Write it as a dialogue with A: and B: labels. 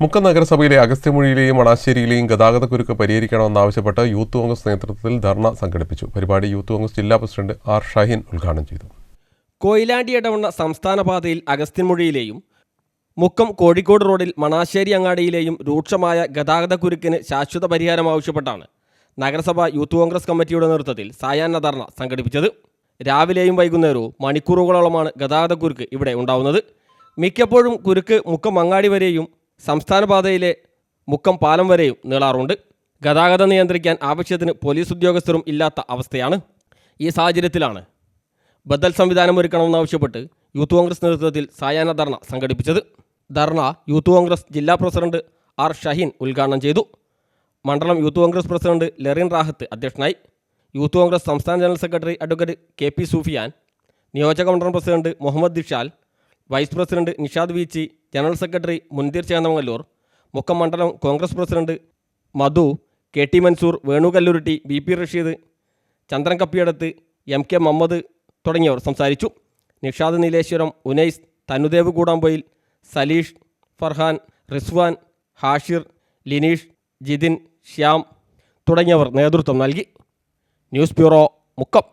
A: മുക്കം നഗരസഭയിലെ അഗസ്ത്യമൊഴിയിലെയും മണാശ്ശേരിയിലെയും ഗതാഗതക്കുരുക്ക് പരിഹരിക്കണമെന്നാവശ്യപ്പെട്ട് യൂത്ത് കോൺഗ്രസ് നേതൃത്വത്തിൽ ധർണ സംഘടിപ്പിച്ചു. പരിപാടി യൂത്ത് കോൺഗ്രസ് ജില്ലാ പ്രസിഡന്റ് ആർ ഷാഹിൻ ഉദ്ഘാടനം ചെയ്തു.
B: കൊയിലാണ്ടി ഇടവണ്ണ സംസ്ഥാന പാതയിൽ അഗസ്ത്യൻമൊഴിയിലെയും മുക്കം കോഴിക്കോട് റോഡിൽ മണാശ്ശേരി അങ്ങാടിയിലെയും രൂക്ഷമായ ഗതാഗത ഗതാഗതക്കുരുക്കിന് ശാശ്വത പരിഹാരം ആവശ്യപ്പെട്ടാണ് നഗരസഭ യൂത്ത് കോൺഗ്രസ് കമ്മിറ്റിയുടെ നേതൃത്വത്തിൽ സായാഹ്ന ധർണ സംഘടിപ്പിച്ചത്. രാവിലെയും വൈകുന്നേരവും മണിക്കൂറുകളോളമാണ് ഗതാഗതക്കുരുക്ക് ഇവിടെ ഉണ്ടാവുന്നത്. മിക്കപ്പോഴും കുരുക്ക് മുക്കം അങ്ങാടി വരെയും സംസ്ഥാന പാതയിലെ മുക്കം പാലം വരെയും നീളാറുണ്ട്. ഗതാഗതം നിയന്ത്രിക്കാൻ ആവശ്യത്തിന് പോലീസ് ഉദ്യോഗസ്ഥരും ഇല്ലാത്ത അവസ്ഥയാണ് ഈ സാഹചര്യത്തിലാണ് ബദൽ സംവിധാനം ഒരുക്കണമെന്നാവശ്യപ്പെട്ട് യൂത്ത് കോൺഗ്രസ് നേതൃത്വത്തിൽ സായാഹ്ന ധർണ സംഘടിപ്പിച്ചത്. ധർണ യൂത്ത് കോൺഗ്രസ് ജില്ലാ പ്രസിഡന്റ് ആർ ഷഹീൻ ഉദ്ഘാടനം ചെയ്തു. മണ്ഡലം യൂത്ത് കോൺഗ്രസ് പ്രസിഡന്റ് ലെറിൻ റാഹത്ത് അധ്യക്ഷനായി. യൂത്ത് കോൺഗ്രസ് സംസ്ഥാന general secretary advocate K P Sufiyan. നിയോജക മണ്ഡലം president Muhammad Dishal. Vice president Nishad Veechi. General secretary Munthir Chennamangallur Mukkam മണ്ഡലം Congress president Madhu K T Mansoor Venu Kalluruti B P Rasheed Chandran Kappiyadath M K Muhammad തുടങ്ങിയവർ സംസാരിച്ചു. നിഷാദ് നീലേശ്വരം ഉനൈസ് തനുദേവ് കൂടാമ്പൊയിൽ സലീഷ് ഫർഹാൻ റിസ്വാൻ ഹാഷിർ ലിനീഷ് ജിതിൻ ശ്യാം തുടങ്ങിയവർ നേതൃത്വം നൽകി. News bureau Mukkam.